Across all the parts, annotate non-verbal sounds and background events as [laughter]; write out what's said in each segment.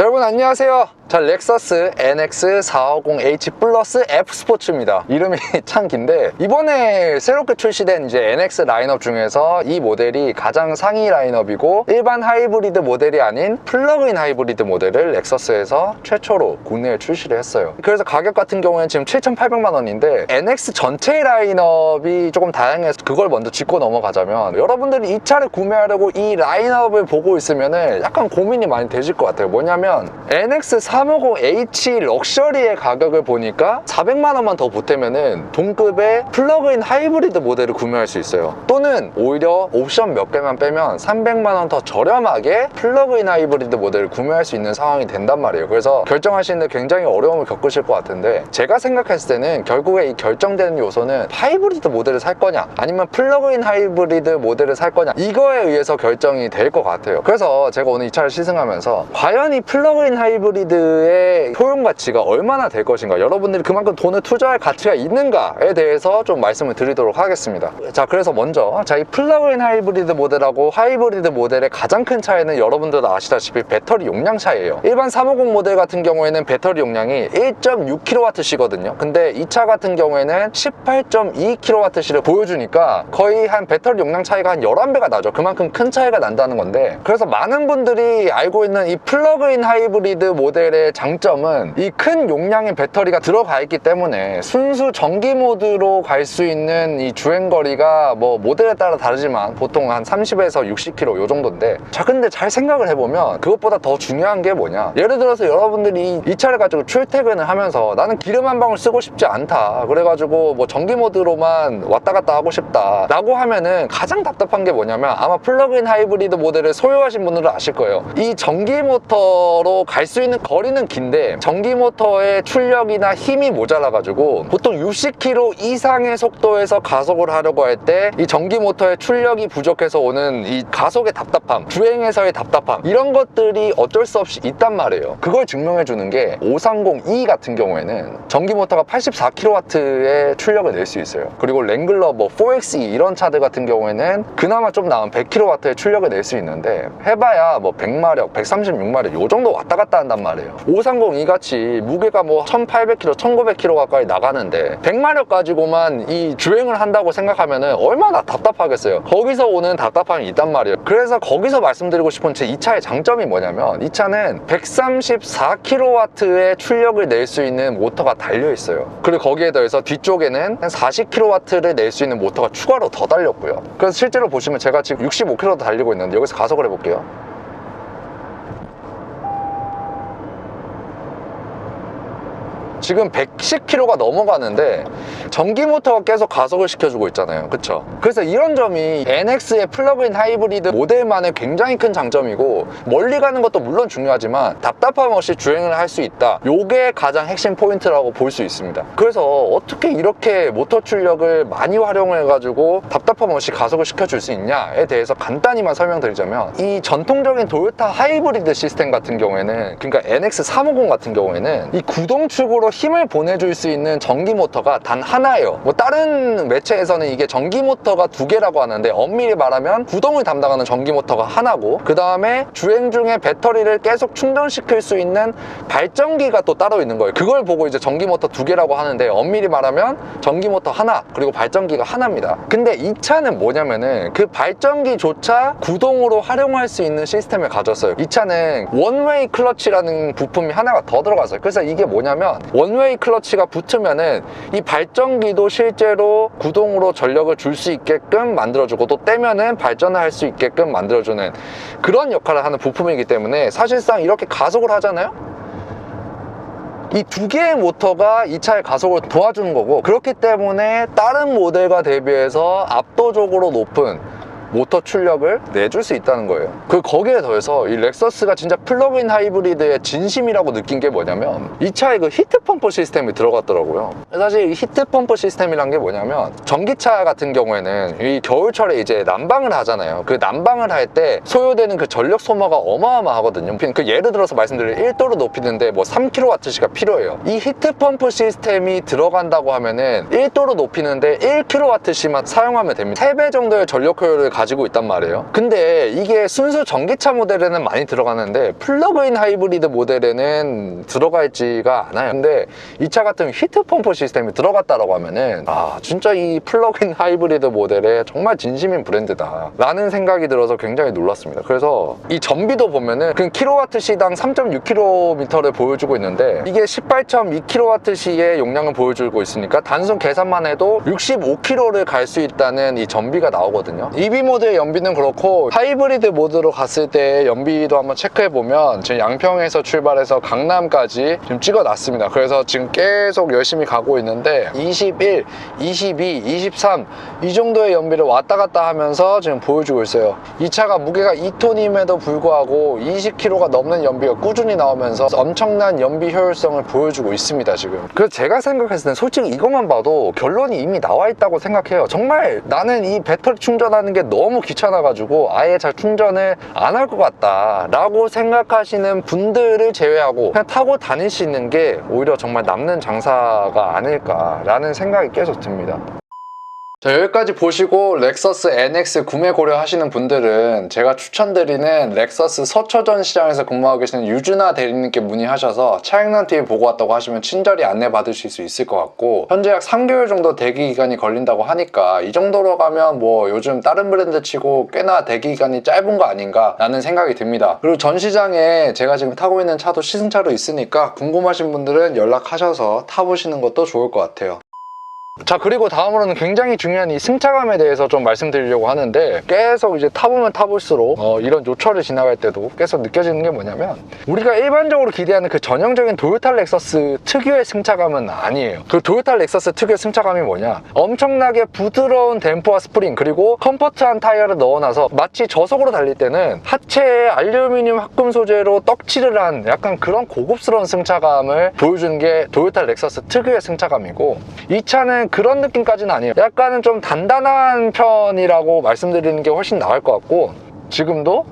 자, 여러분 안녕하세요. 자, 렉서스 NX450H 플러스 F 스포츠입니다. 이름이 [laughs] 참 긴데 이번에 새롭게 출시된 이제 NX 라인업 중에서 이 모델이 가장 상위 라인업이고 일반 하이브리드 모델이 아닌 플러그인 하이브리드 모델을 렉서스에서 최초로 국내에 출시를 했어요. 그래서 가격 같은 경우에는 지금 7,800만 원인데 NX 전체 라인업이 조금 다양해서 그걸 먼저 짚고 넘어가자면 여러분들이 이 차를 구매하려고 이 라인업을 보고 있으면은 약간 고민이 많이 되실 것 같아요. 뭐냐면 NX350H 럭셔리의 가격을 보니까 400만 원만 더 보태면 은 동급의 플러그인 하이브리드 모델을 구매할 수 있어요. 또는 오히려 옵션 몇 개만 빼면 300만 원 더 저렴하게 플러그인 하이브리드 모델을 구매할 수 있는 상황이 된단 말이에요. 그래서 결정하시는데 굉장히 어려움을 겪으실 것 같은데 제가 생각했을 때는 결국에 이 결정되는 요소는 하이브리드 모델을 살 거냐 아니면 플러그인 하이브리드 모델을 살 거냐 이거에 의해서 결정이 될 것 같아요. 그래서 제가 오늘 이 차를 시승하면서 과연 이 플러그인 하이브리드 의 효용 가치가 얼마나 될 것인가 여러분들이 그만큼 돈을 투자할 가치가 있는가에 대해서 좀 말씀을 드리도록 하겠습니다. 자 그래서 먼저 자이 플러그인 하이브리드 모델하고 하이브리드 모델의 가장 큰 차이는 여러분들도 아시다시피 배터리 용량 차이예요. 일반 350 모델 같은 경우에는 배터리 용량이 1.6kWh거든요. 근데 이 차 같은 경우에는 18.2kWh를 보여주니까 거의 한 배터리 용량 차이가 한 11배가 나죠. 그만큼 큰 차이가 난다는 건데 그래서 많은 분들이 알고 있는 이 플러그인 하이브리드 모델의 장점은 이 큰 용량의 배터리가 들어가 있기 때문에 순수 전기 모드로 갈 수 있는 이 주행 거리가 뭐 모델에 따라 다르지만 보통 한 30에서 60km 요 정도인데 자 근데 잘 생각을 해보면 그것보다 더 중요한 게 뭐냐? 예를 들어서 여러분들이 이 차를 가지고 출퇴근을 하면서 나는 기름 한 방울 쓰고 싶지 않다. 그래가지고 뭐 전기 모드로만 왔다 갔다 하고 싶다. 라고 하면은 가장 답답한 게 뭐냐면 아마 플러그인 하이브리드 모델을 소유하신 분들은 아실 거예요. 이 전기 모터로 갈 수 있는 거리 는 긴데 전기 모터의 출력이나 힘이 모자라가지고 보통 60km 이상의 속도에서 가속을 하려고 할 때 이 전기 모터의 출력이 부족해서 오는 이 가속의 답답함, 주행에서의 답답함 이런 것들이 어쩔 수 없이 있단 말이에요. 그걸 증명해 주는 게 530E 같은 경우에는 전기 모터가 84kW의 출력을 낼 수 있어요. 그리고 랭글러 뭐 4XE 이런 차들 같은 경우에는 그나마 좀 나은 100kW의 출력을 낼 수 있는데 해봐야 뭐 100마력, 136마력 요 정도 왔다 갔다 한단 말이에요. 530E 같이 무게가 뭐 1800kg, 1900kg 가까이 나가는데 100마력 가지고만 이 주행을 한다고 생각하면은 얼마나 답답하겠어요. 거기서 오는 답답함이 있단 말이에요. 그래서 거기서 말씀드리고 싶은 제 이 차의 장점이 뭐냐면 이 차는 134kW의 출력을 낼 수 있는 모터가 달려 있어요. 그리고 거기에 더해서 뒤쪽에는 한 40kW를 낼 수 있는 모터가 추가로 더 달렸고요. 그래서 실제로 보시면 제가 지금 65km 달리고 있는데 여기서 가속을 해볼게요. 지금 110km가 넘어가는데 전기 모터가 계속 가속을 시켜주고 있잖아요. 그쵸? 그래서 이런 점이 NX의 플러그인 하이브리드 모델만의 굉장히 큰 장점이고 멀리 가는 것도 물론 중요하지만 답답함 없이 주행을 할 수 있다. 요게 가장 핵심 포인트라고 볼 수 있습니다. 그래서 어떻게 이렇게 모터 출력을 많이 활용해 가지고 답답함 없이 가속을 시켜줄 수 있냐에 대해서 간단히만 설명드리자면 이 전통적인 도요타 하이브리드 시스템 같은 경우에는 그러니까 NX350 같은 경우에는 이 구동 축으로 힘을 보내줄 수 있는 전기 모터가 단 하나예요. 뭐 다른 매체에서는 이게 전기 모터가 두 개라고 하는데 엄밀히 말하면 구동을 담당하는 전기 모터가 하나고 그 다음에 주행 중에 배터리를 계속 충전시킬 수 있는 발전기가 또 따로 있는 거예요. 그걸 보고 이제 전기 모터 두 개라고 하는데 엄밀히 말하면 전기 모터 하나 그리고 발전기가 하나입니다. 근데 이 차는 뭐냐면은 그 발전기조차 구동으로 활용할 수 있는 시스템을 가졌어요. 이 차는 원웨이 클러치라는 부품이 하나가 더 들어갔어요. 그래서 이게 뭐냐면 원 웨이 클러치가 붙으면은 이 발전기도 실제로 구동으로 전력을 줄 수 있게끔 만들어주고 또 떼면은 발전을 할 수 있게끔 만들어주는 그런 역할을 하는 부품이기 때문에 사실상 이렇게 가속을 하잖아요? 이두 개의 모터가 이 차의 가속을 도와주는 거고 그렇기 때문에 다른 모델과 대비해서 압도적으로 높은 모터 출력을 내줄 수 있다는 거예요. 그 거기에 더해서 이 렉서스가 진짜 플러그인 하이브리드의 진심이라고 느낀 게 뭐냐면 이 차에 그 히트 펌프 시스템이 들어갔더라고요. 사실 이 히트 펌프 시스템이란 게 뭐냐면 전기차 같은 경우에는 이 겨울철에 이제 난방을 하잖아요. 그 난방을 할 때 소요되는 그 전력 소모가 어마어마하거든요. 그 예를 들어서 말씀드릴 1도로 높이는데 뭐 3kWh가 필요해요. 이 히트 펌프 시스템이 들어간다고 하면은 1도로 높이는데 1kWh만 사용하면 됩니다. 3배 정도의 전력 효율을 가지고 있단 말이에요. 근데 이게 순수 전기차 모델에는 많이 들어가는데 플러그인 하이브리드 모델에는 들어가 있지가 않아요. 근데 이 차 같은 히트 펌프 시스템이 들어갔다라고 하면은 아 진짜 이 플러그인 하이브리드 모델에 정말 진심인 브랜드다 라는 생각이 들어서 굉장히 놀랐습니다. 그래서 이 전비도 보면은 그 킬로와트 시당 3.6km를 보여주고 있는데 이게 18.2kW 시의 용량을 보여주고 있으니까 단순 계산만 해도 65km를 갈 수 있다는 이 전비가 나오거든요. EV 모드의 연비는 그렇고 하이브리드 모드로 갔을 때 연비도 한번 체크해 보면 지금 양평에서 출발해서 강남까지 지금 찍어 놨습니다. 그래서 지금 계속 열심히 가고 있는데 21, 22, 23 이 정도의 연비를 왔다 갔다 하면서 지금 보여주고 있어요. 이 차가 무게가 2톤임에도 불구하고 20km가 넘는 연비가 꾸준히 나오면서 엄청난 연비 효율성을 보여주고 있습니다 지금 그래서 제가 생각했을 때 솔직히 이것만 봐도 결론이 이미 나와 있다고 생각해요 정말 나는 이 배터리 충전하는 게 너무 귀찮아가지고 아예 잘 충전을 안 할 것 같다 라고 생각하시는 분들을 제외하고 그냥 타고 다닐 수 있는 게 오히려 정말 남는 장사가 아닐까 라는 생각이 계속 듭니다 자, 여기까지 보시고 렉서스 NX 구매 고려하시는 분들은 제가 추천드리는 렉서스 서초전 시장에서 근무하고 계시는 유준하 대리님께 문의하셔서 차량난 TV 보고 왔다고 하시면 친절히 안내 받으실 수 있을 것 같고 현재 약 3개월 정도 대기 기간이 걸린다고 하니까 이 정도로 가면 뭐 요즘 다른 브랜드 치고 꽤나 대기 기간이 짧은 거 아닌가 라는 생각이 듭니다. 그리고 전 시장에 제가 지금 타고 있는 차도 시승차로 있으니까 궁금하신 분들은 연락하셔서 타보시는 것도 좋을 것 같아요. 자 그리고 다음으로는 굉장히 중요한 이 승차감에 대해서 좀 말씀드리려고 하는데 계속 이제 타보면 타볼수록 어, 이런 요철을 지나갈 때도 계속 느껴지는 게 뭐냐면 우리가 일반적으로 기대하는 그 전형적인 도요타 렉서스 특유의 승차감은 아니에요. 그 도요타 렉서스 특유의 승차감이 뭐냐? 엄청나게 부드러운 댐퍼와 스프링 그리고 컴포트한 타이어를 넣어놔서 마치 저속으로 달릴 때는 하체에 알루미늄 합금 소재로 떡칠을 한 약간 그런 고급스러운 승차감을 보여주는 게 도요타 렉서스 특유의 승차감이고 이 차는 그런 느낌까지는 아니에요. 약간은 좀 단단한 편이라고 말씀드리는 게 훨씬 나을 것 같고 지금도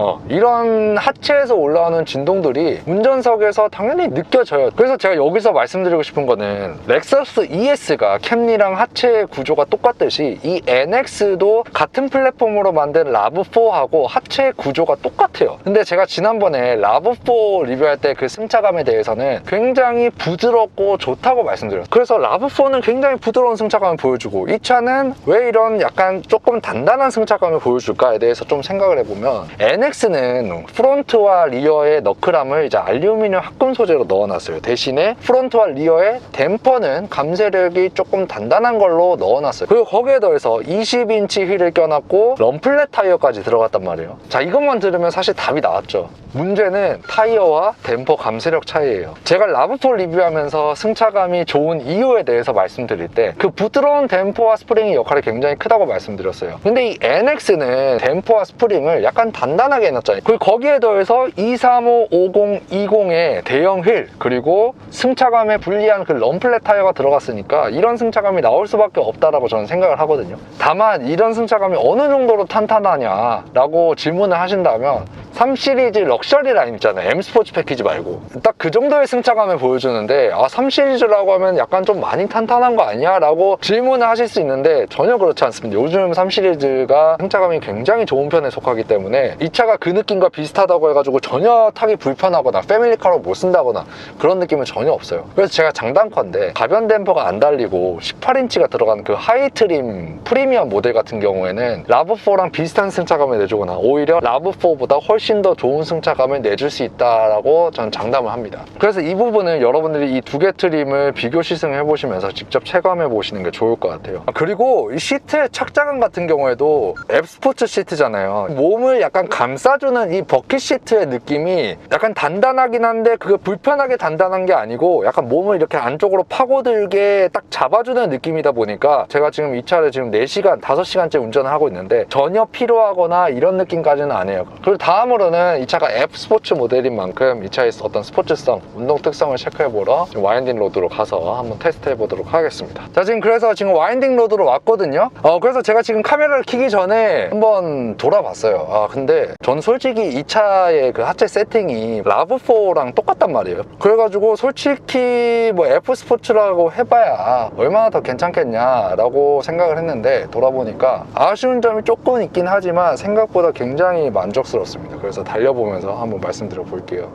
어, 이런 하체에서 올라오는 진동들이 운전석에서 당연히 느껴져요. 그래서 제가 여기서 말씀드리고 싶은 거는 렉서스 ES가 캠리랑 하체 구조가 똑같듯이 이 NX도 같은 플랫폼으로 만든 라브4하고 하체 구조가 똑같아요. 근데 제가 지난번에 라브4 리뷰할 때 그 승차감에 대해서는 굉장히 부드럽고 좋다고 말씀드렸어요. 그래서 라브4는 굉장히 부드러운 승차감을 보여주고 이 차는 왜 이런 약간 조금 단단한 승차감을 보여줄까에 대해서 좀 생각을 해보면 NX 는 프론트와 리어의 너클함을 이제 알루미늄 합금 소재로 넣어놨어요. 대신에 프론트와 리어의 댐퍼는 감쇄력이 조금 단단한 걸로 넣어놨어요. 그리고 거기에 더해서 20인치 휠을 껴놨고 럼플렛 타이어까지 들어갔단 말이에요. 자 이것만 들으면 사실 답이 나왔죠. 문제는 타이어와 댐퍼 감쇄력 차이예요. 제가 라브4 리뷰하면서 승차감이 좋은 이유에 대해서 말씀드릴 때 그 부드러운 댐퍼와 스프링의 역할이 굉장히 크다고 말씀드렸어요. 근데 이 NX는 댐퍼와 스프링을 약간 단단하게 해놨잖아요. 그리고 거기에 더해서 235, 50, 20의 대형 휠 그리고 승차감에 불리한 그 럼플렛 타이어가 들어갔으니까 이런 승차감이 나올 수밖에 없다라고 저는 생각을 하거든요. 다만 이런 승차감이 어느 정도로 탄탄하냐 라고 질문을 하신다면 3 시리즈 럭셔리 라인 있잖아요. M 스포츠 패키지 말고 딱 그 정도의 승차감을 보여주는데 아, 3 시리즈라고 하면 약간 좀 많이 탄탄한 거 아니야? 라고 질문을 하실 수 있는데 전혀 그렇지 않습니다. 요즘 3 시리즈가 승차감이 굉장히 좋은 편에 속하기 때문에 이 차가 그 느낌과 비슷하다고 해가지고 전혀 타기 불편하거나 패밀리카로 못 쓴다거나 그런 느낌은 전혀 없어요. 그래서 제가 장단컨대 가변 댐퍼가 안 달리고 18인치가 들어간 그 하이 트림 프리미엄 모델 같은 경우에는 라브4랑 비슷한 승차감을 내주거나 오히려 라브4보다 훨씬 더 좋은 승차감을 내줄 수 있다라고 저는 장담을 합니다. 그래서 이 부분은 여러분들이 이 두 개 트림을 비교 시승해 보시면서 직접 체감해 보시는 게 좋을 것 같아요. 그리고 이 시트의 착장감 같은 경우에도 앱 스포츠 시트잖아요. 몸을 약간 감싸주는 이 버킷 시트의 느낌이 약간 단단하긴 한데 그게 불편하게 단단한 게 아니고 약간 몸을 이렇게 안쪽으로 파고들게 딱 잡아주는 느낌이다 보니까 제가 지금 이 차를 지금 4시간, 5시간째 운전을 하고 있는데 전혀 필요하거나 이런 느낌까지는 아니에요. 그리고 다음으로 오늘은 이 차가 F 스포츠 모델인 만큼 이 차의 어떤 스포츠성, 운동 특성을 체크해보러 와인딩 로드로 가서 한번 테스트해보도록 하겠습니다. 자, 지금 그래서 지금 와인딩 로드로 왔거든요. 어, 그래서 제가 지금 카메라를 켜기 전에 한번 돌아봤어요. 아, 근데 전 솔직히 이 차의 그 하체 세팅이 라브4랑 똑같단 말이에요. 그래가지고 솔직히 뭐 F 스포츠라고 해봐야 얼마나 더 괜찮겠냐 라고 생각을 했는데 돌아보니까 아쉬운 점이 조금 있긴 하지만 생각보다 굉장히 만족스럽습니다. 그래서 달려보면서 한번 말씀드려 볼게요.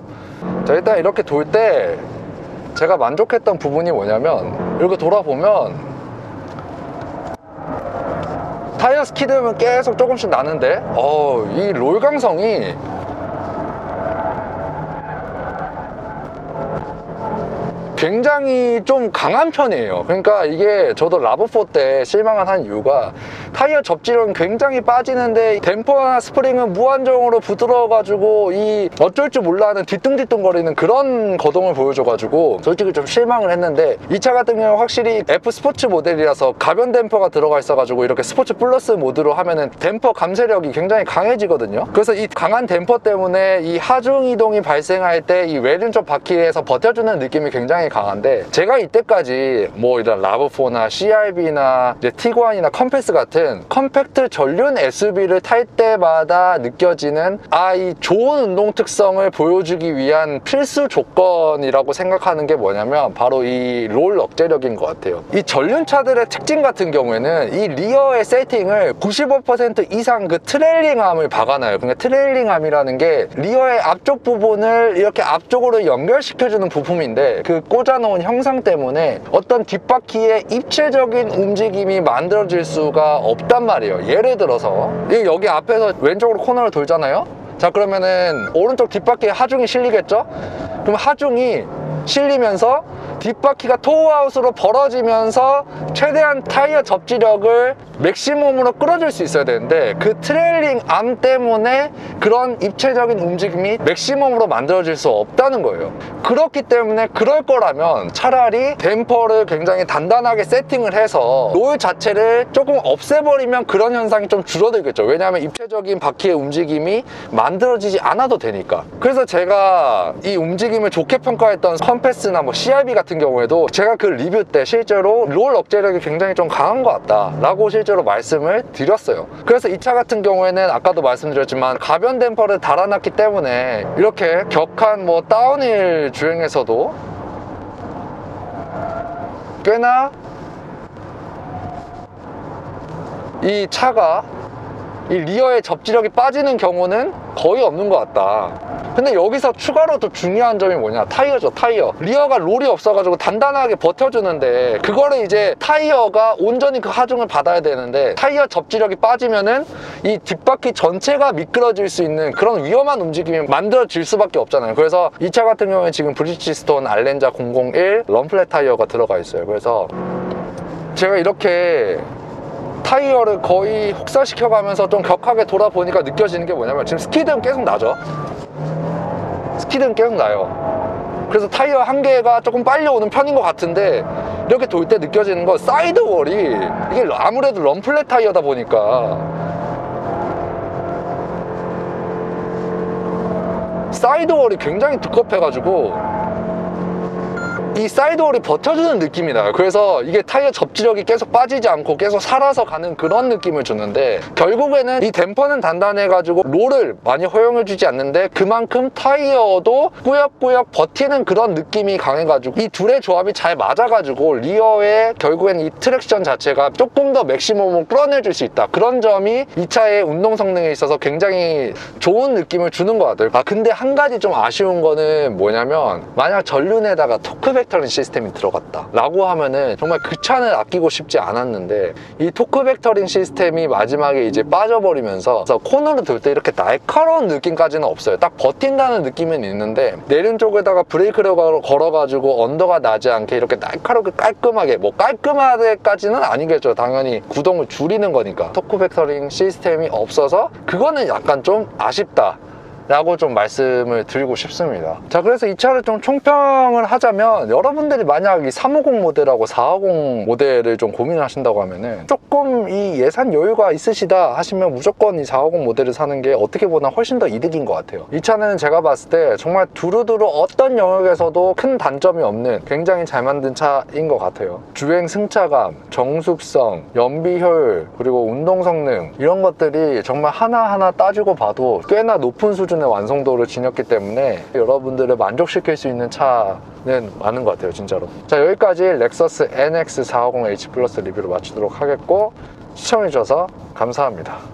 자, 일단 이렇게 돌 때 제가 만족했던 부분이 뭐냐면 이렇게 돌아보면 타이어 스키드면 계속 조금씩 나는데 어, 이 롤 강성이 굉장히 좀 강한 편이에요. 그러니까 이게 저도 라브4 때 실망을 한 이유가 타이어 접지력은 굉장히 빠지는데 댐퍼나 스프링은 무한정으로 부드러워가지고 이 어쩔 줄 몰라 하는 뒤뚱뒤뚱 거리는 그런 거동을 보여줘가지고 솔직히 좀 실망을 했는데 이 차 같은 경우는 확실히 F 스포츠 모델이라서 가변 댐퍼가 들어가 있어가지고 이렇게 스포츠 플러스 모드로 하면은 댐퍼 감쇄력이 굉장히 강해지거든요. 그래서 이 강한 댐퍼 때문에 이 하중 이동이 발생할 때이 왼쪽 바퀴에서 버텨주는 느낌이 굉장히 강한데 제가 이때까지 뭐 이런 라브4나 CRV나 티구안이나 컴패스 같은 컴팩트 전륜 SUV를 탈 때마다 느껴지는 아 이 좋은 운동 특성을 보여주기 위한 필수 조건이라고 생각하는 게 뭐냐면 바로 이 롤 억제력인 것 같아요. 이 전륜차들의 특징 같은 경우에는 이 리어의 세팅을 95% 이상 그 트레일링암을 박아놔요. 그러니까 트레일링암이라는 게 리어의 앞쪽 부분을 이렇게 앞쪽으로 연결시켜주는 부품인데 그 꽂아놓은 형상 때문에 어떤 뒷바퀴의 입체적인 움직임이 만들어질 수가 없단 말이에요. 예를 들어서 이 여기 앞에서 왼쪽으로 코너를 돌잖아요. 자 그러면은 오른쪽 뒷바퀴에 하중이 실리겠죠? 그럼 하중이 실리면서 뒷바퀴가 토우아웃으로 벌어지면서 최대한 타이어 접지력을 맥시멈으로 끌어줄 수 있어야 되는데 그 트레일링 암 때문에 그런 입체적인 움직임이 맥시멈으로 만들어질 수 없다는 거예요. 그렇기 때문에 그럴 거라면 차라리 댐퍼를 굉장히 단단하게 세팅을 해서 롤 자체를 조금 없애버리면 그런 현상이 좀 줄어들겠죠. 왜냐하면 입체적인 바퀴의 움직임이 만들어지지 않아도 되니까. 그래서 제가 이 움직임을 좋게 평가했던 컴패스나 뭐 CRV 같은 경우에도 제가 그 리뷰 때 실제로 롤 억제력이 굉장히 좀 강한 것 같다 라고 실제로 말씀을 드렸어요. 그래서 이 차 같은 경우에는 아까도 말씀드렸지만 가변 댐퍼를 달아놨기 때문에 이렇게 격한 뭐 다운힐 주행에서도 꽤나 이 차가 이 리어의 접지력이 빠지는 경우는 거의 없는 것 같다. 근데 여기서 추가로 더 중요한 점이 뭐냐? 타이어죠, 타이어. 리어가 롤이 없어가지고 단단하게 버텨주는데, 그거를 이제 타이어가 온전히 그 하중을 받아야 되는데, 타이어 접지력이 빠지면은 이 뒷바퀴 전체가 미끄러질 수 있는 그런 위험한 움직임이 만들어질 수밖에 없잖아요. 그래서 이 차 같은 경우에 지금 브리치스톤 알렌자 001 럼플렛 타이어가 들어가 있어요. 그래서 제가 이렇게 타이어를 거의 혹사시켜가면서 좀 격하게 돌아보니까 느껴지는 게 뭐냐면 지금 스키드는 계속 나죠. 스키드는 계속 나요. 그래서 타이어 한 개가 조금 빨리 오는 편인 것 같은데 이렇게 돌 때 느껴지는 건 사이드월이 이게 아무래도 럼플렛 타이어다 보니까 사이드월이 굉장히 두껍해가지고 이 사이드월이 버텨주는 느낌이 나요. 그래서 이게 타이어 접지력이 계속 빠지지 않고 계속 살아서 가는 그런 느낌을 주는데 결국에는 이 댐퍼는 단단해가지고 롤을 많이 허용해주지 않는데 그만큼 타이어도 꾸역꾸역 버티는 그런 느낌이 강해가지고 이 둘의 조합이 잘 맞아가지고 리어의 결국엔 이 트랙션 자체가 조금 더 맥시멈을 끌어내줄 수 있다. 그런 점이 이 차의 운동 성능에 있어서 굉장히 좋은 느낌을 주는 것 같아요. 아 근데 한 가지 좀 아쉬운 거는 뭐냐면 만약 전륜에다가 토크 벡터링 시스템이 들어갔다. 라고 하면은 정말 그 차는 아끼고 싶지 않았는데 이 토크 벡터링 시스템이 마지막에 이제 빠져버리면서 코너를 돌 때 이렇게 날카로운 느낌까지는 없어요. 딱 버틴다는 느낌은 있는데 내륜 쪽에다가 브레이크를 걸어- 걸어가지고 언더가 나지 않게 이렇게 날카롭게 깔끔하게 뭐 깔끔하게까지는 아니겠죠. 당연히 구동을 줄이는 거니까. 토크 벡터링 시스템이 없어서 그거는 약간 좀 아쉽다 라고 좀 말씀을 드리고 싶습니다. 자, 그래서 이 차를 좀 총평을 하자면 여러분들이 만약 이 350 모델하고 450 모델을 좀 고민하신다고 하면은 조금 이 예산 여유가 있으시다 하시면 무조건 이 450 모델을 사는 게 어떻게 보나 훨씬 더 이득인 것 같아요. 이 차는 제가 봤을 때 정말 두루두루 어떤 영역에서도 큰 단점이 없는 굉장히 잘 만든 차인 것 같아요. 주행 승차감, 정숙성, 연비 효율, 그리고 운동 성능 이런 것들이 정말 하나하나 따지고 봐도 꽤나 높은 수준의 완성도를 지녔기 때문에 여러분들을 만족시킬 수 있는 차는 많은 것 같아요, 진짜로. 자, 여기까지 렉서스 NX450H 플러스 리뷰를 마치도록 하겠고 시청해주셔서 감사합니다.